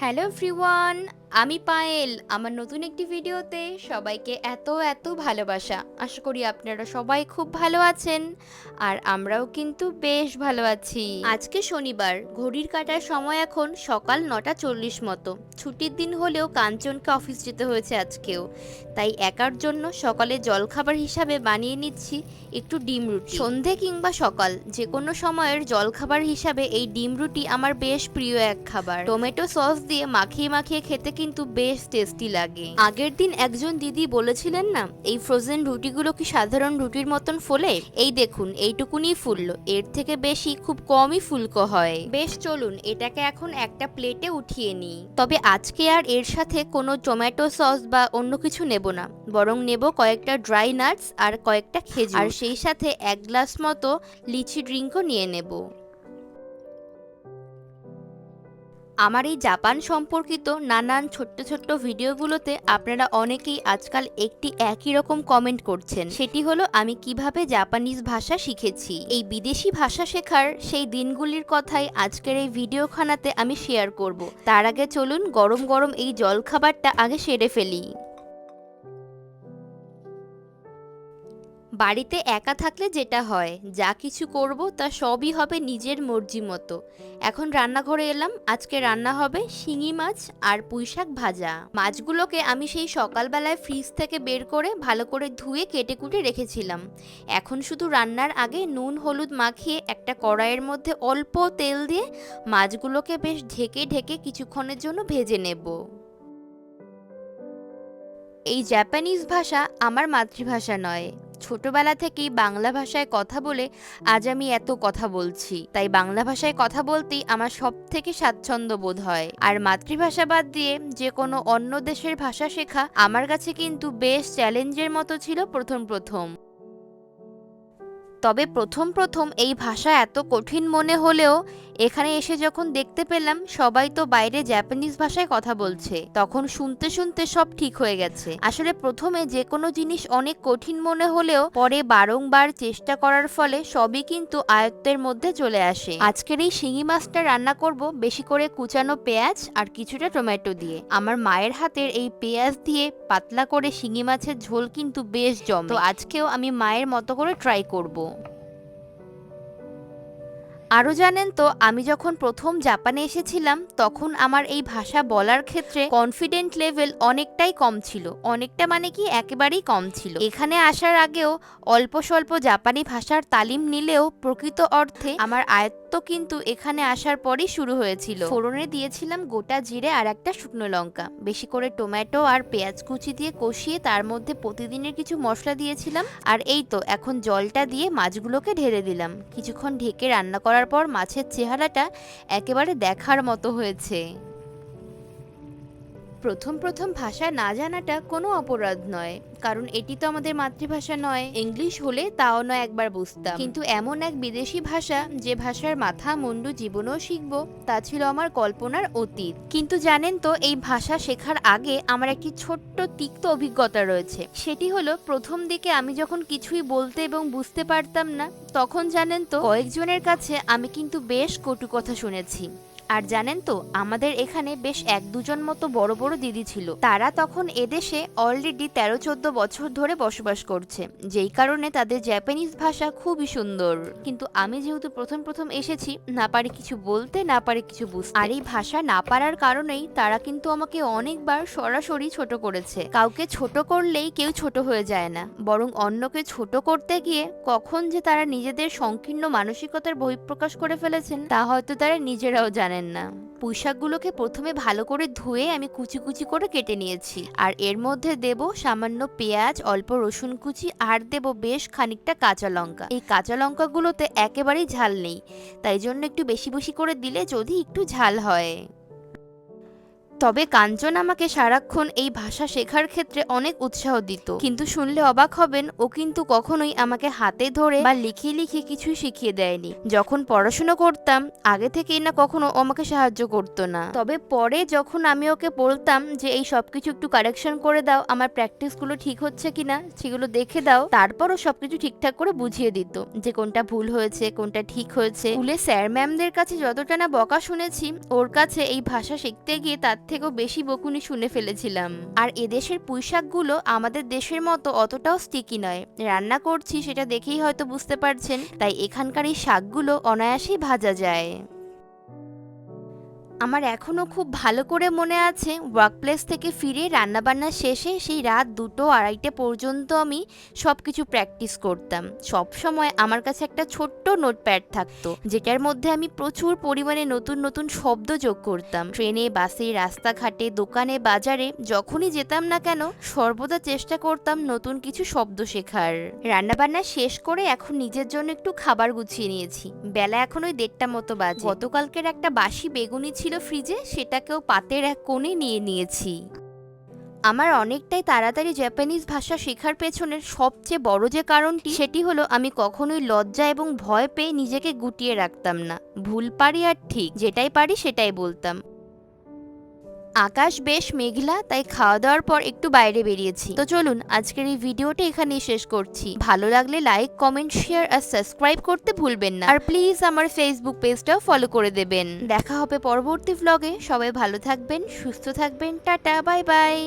Hello everyone আমি পায়েল, আমার নতুন একটি ভিডিওতে সবাইকে এত এত ভালোবাসা। আশা করি আপনারা সবাই খুব ভালো আছেন, আর আমরাও কিন্তু বেশ ভালো আছি। আজকে শনিবার, ঘড়ির কাটার সময় এখন সকাল নটা চল্লিশ মতো। ছুটির দিন হলেও কাঞ্চনকে অফিস যেতে হয়েছে আজকেও। তাই একার জন্য সকালে জলখাবার হিসাবে বানিয়ে নিচ্ছি একটু ডিম রুটি। সন্ধে কিংবা সকাল যে কোনো সময়ের জলখাবার হিসাবে এই ডিম রুটি আমার বেশ প্রিয় এক খাবার। টমেটো সস দিয়ে মাখিয়ে মাখিয়ে খেতে কিন্তু বেশ টেস্টি লাগে। আগের দিন একজন দিদি বলেছিলেন না, এই ফ্রোজেন রুটিগুলো কি সাধারণ রুটির মতন ফোলে? এই দেখুন এইটুকুনি ফুললো। এর থেকে বেশি খুব কমই ফুলকো হয়। বেশ চলুন, এটাকে এখন একটা প্লেটে উঠিয়ে নিই। তবে আজকে আর এর সাথে কোনো টমেটো সস বা অন্য কিছু নেব না। বরং নেব কয়েকটা ড্রাই নাটস আর কয়েকটা খেজুর। আর সেই সাথে এক গ্লাস মতো লিচি ড্রিঙ্কও নিয়ে নেব। আমার এই জাপান সম্পর্কিত নানান ছোট্ট ছোট্ট ভিডিওগুলোতে আপনারা অনেকেই আজকাল একটি একই রকম কমেন্ট করছেন। সেটি হলো, আমি কীভাবে জাপানিজ ভাষা শিখেছি? এই বিদেশি ভাষা শেখার সেই দিনগুলির কথাই আজকের এই ভিডিওখানাতে আমি শেয়ার করব। তার আগে চলুন, গরম গরম এই জলখাবারটা আগে সেরে ফেলি। বাড়িতে একা থাকলে যেটা হয়, যা কিছু করব তা সবই হবে নিজের মর্জি মতো। এখন রান্নাঘরে এলাম, আজকে রান্না হবে শিঙি মাছ আর পুঁইশাক ভাজা। মাছগুলোকে আমি সেই সকালবেলায় ফ্রিজ থেকে বের করে ভালো করে ধুয়ে কেটে কুটে রেখেছিলাম। এখন শুধু রান্নার আগে নুন, হলুদ মাখিয়ে একটা কড়াইয়ের মধ্যে অল্প তেল দিয়ে মাছগুলোকে বেশ ঢেকে ঢেকে কিছুক্ষণের জন্য ভেজে নেব। এই জাপানিজ ভাষা আমার মাতৃভাষা নয়। ছোটবেলা থেকেই বাংলা ভাষায় কথা বলে আজ আমি এত কথা বলছি। তাই বাংলা ভাষায় কথা বলতেই আমার সব থেকে স্বাচ্ছন্দ্য বোধ হয়। আর মাতৃভাষা বাদ দিয়ে যে কোনো অন্য দেশের ভাষা শেখা আমার কাছে কিন্তু বেশ চ্যালেঞ্জের মতো ছিল প্রথম প্রথম। তবে প্রথম প্রথম এই ভাষা এত কঠিন মনে হলেও এখানে এসে যখন দেখতে পেলাম, সবাই তো বাইরে জাপানিজ ভাষায় কথা বলছে, তখন শুনতে শুনতে সব ঠিক হয়ে গেছে। আসলে প্রথমে যে কোনো জিনিস অনেক কঠিন মনে হলেও পরে বারংবার চেষ্টা করার ফলে সবই কিন্তু আয়ত্তের মধ্যে চলে আসে। আজকের এই শিঙি মাছটা রান্না করব, বেশি করে কুচানো পেঁয়াজ আর কিছুটা টমেটো দিয়ে। আমার মায়ের হাতের এই পেঁয়াজ দিয়ে পাতলা করে শিঙি মাছের ঝোল কিন্তু বেশ জমে। তো আজকেও আমি মায়ের মতো করে ট্রাই করব। আরও জানেন তো, আমি যখন প্রথম জাপানে এসেছিলাম, তখন আমার এই ভাষা বলার ক্ষেত্রে কনফিডেন্ট লেভেল অনেকটাই কম ছিল। অনেকটা মানে কি একেবারেই কম ছিল। এখানে আসার আগেও অল্প স্বল্প জাপানি ভাষার তালিম নিলেও প্রকৃত অর্থে আমার আয়ত্ত কিন্তু এখানে আসার পরই শুরু হয়েছিল। ফোড়নে দিয়েছিলাম গোটা জিরে আর একটা শুকনো লঙ্কা। বেশি করে টমেটো আর পেঁয়াজ কুচি দিয়ে কষিয়ে তার মধ্যে প্রতিদিনের কিছু মশলা দিয়েছিলাম। আর এই তো, এখন জলটা দিয়ে মাছগুলোকে ঢেলে দিলাম। কিছুক্ষণ ঢেকে রান্না করার পর মাছের চেহারাটা একেবারে দেখার মতো হয়েছে। প্রথম প্রথম ভাষা না জানাটা কোনো অপরাধ নয়। কারণ এটি তো আমাদের মাতৃভাষা নয়। ইংলিশ হলে তাও নয় একবার বুঝতাম। কিন্তু এমন এক বিদেশি ভাষা যে ভাষার মাথা মুন্ডু জীবনও শিখব, তা ছিল আমার কল্পনার অতীত। কিন্তু জানেন তো, এই ভাষা শেখার আগে আমার একটি ছোট্ট তিক্ত অভিজ্ঞতা রয়েছে। সেটি হলো, প্রথম দিকে আমি যখন কিছুই বলতে এবং বুঝতে পারতাম না, তখন জানেন তো, কয়েকজনের কাছে আমি কিন্তু বেশ কটু কথা শুনেছি। আর জানেন তো, আমাদের এখানে বেশ এক দুজন মতো বড় বড় দিদি ছিল। তারা তখন এদেশে অলরেডি তেরো চোদ্দ বছর ধরে বসবাস করছে, যেই কারণে তাদের জাপানিজ ভাষা খুবই সুন্দর। কিন্তু আমি যেহেতু প্রথম প্রথম এসেছি, না পারি কিছু বলতে, না পারি কিছু বুঝতে। আর এই ভাষা না পারার কারণেই তারা কিন্তু আমাকে অনেকবার সরাসরি ছোট করেছে। কাউকে ছোট করলেই কেউ ছোট হয়ে যায় না। বরং অন্যকে ছোট করতে গিয়ে কখন যে তারা নিজেদের সংকীর্ণ মানসিকতার বহিঃপ্রকাশ করে ফেলেছেন, তা হয়তো তারা নিজেরাও জানেন না। পুঁইশাকগুলোকে প্রথমে ভালো করে ধুয়ে আমি কুচি কুচি করে কেটে নিয়েছি। আর এর মধ্যে দেব সামান্য পেঁয়াজ, অল্প রসুন কুচি আর দেব বেশ খানিকটা কাঁচা লঙ্কা। এই কাঁচা লঙ্কাগুলোতে একেবারেই ঝাল নেই। তাই জন্য একটু বেশি বেশি করে দিলে যদি একটু ঝাল হয়। তবে কাঞ্চন আমাকে সারাক্ষণ এই ভাষা শেখার ক্ষেত্রে অনেক উৎসাহ দিত। কিন্তু শুনলে অবাক হবেন, ও কিন্তু কখনোই আমাকে হাতে ধরে বা লিখে লিখে কিছুই শিখিয়ে দেয়নি। যখন পড়াশুনো করতাম, আগে থেকেই না কখনো আমাকে সাহায্য করতো না। তবে পরে যখন আমি ওকে বলতাম যে, এই সবকিছু একটু কারেকশন করে দাও, আমার প্র্যাকটিসগুলো ঠিক হচ্ছে কিনা, সেগুলো দেখে দাও, তারপরও সবকিছু ঠিকঠাক করে বুঝিয়ে দিত যে, কোনটা ভুল হয়েছে, কোনটা ঠিক হয়েছে? স্কুলে স্যার ম্যামদের কাছে যতটা না বকা শুনেছি, ওর কাছে এই ভাষা শিখতে গিয়ে তার থেকেও বেশি বকুনি শুনে ফেলেছিলাম। আর এদেশের পুঁইশাকগুলো আমাদের দেশের মতো অতটাও স্টিকি নয়। রান্না করছি সেটা দেখেই হয়তো বুঝতে পারছেন, তাই এখানকার এই শাকগুলো অনায়াসেই ভাজা যায়। আমার এখনও খুব ভালো করে মনে আছে ওয়ার্কপ্লেস থেকে ফিরে রান্নাবান্না শেষে সেই রাত দুটো আড়াইটে পর্যন্ত আমি সব কিছু প্র্যাকটিস করতাম। সব সময় আমার কাছে একটা ছোট্ট নোটপ্যাড থাকতো, যেটার মধ্যে আমি প্রচুর পরিমাণে নতুন নতুন শব্দ যোগ করতাম। ট্রেনে, বাসে, রাস্তাঘাটে, দোকানে, বাজারে, যখনই যেতাম না কেন, সর্বদা চেষ্টা করতাম নতুন কিছু শব্দ শেখার। রান্নাবান্না শেষ করে এখন নিজের জন্য একটু খাবার গুছিয়ে নিয়েছি। বেলা এখন ওই দেড়টা মতো বাজে। গতকালকের একটা বাসি বেগুনি ছিল ফ্রিজে, সেটাকেও পাতের এক কোণে নিয়ে নিয়েছি। আমার অনেকটাই তাড়াতাড়ি জাপানিজ ভাষা শেখার পেছনের সবচেয়ে বড় যে কারণটি, সেটি হলো আমি কখনোই লজ্জা এবং ভয় পেয়ে নিজেকে গুটিয়ে রাখতাম না। ভুল পারি আর ঠিক, যেটাই পারি সেটাই বলতাম। আকাশ বেশ মেঘলা, তাই খাওয়া দাওয়ার পর একটু বাইরে বেরিয়েছি। তো চলুন, আজকের এই ভিডিওটা এখানেই শেষ করছি। ভালো লাগলে লাইক, কমেন্ট, শেয়ার আর সাবস্ক্রাইব করতে ভুলবেন না। আর প্লিজ আমার ফেসবুক পেজটাও ফলো করে দেবেন। দেখা হবে পরবর্তী ব্লগে সবাই ভালো থাকবেন, সুস্থ থাকবেন। Tata, bye bye.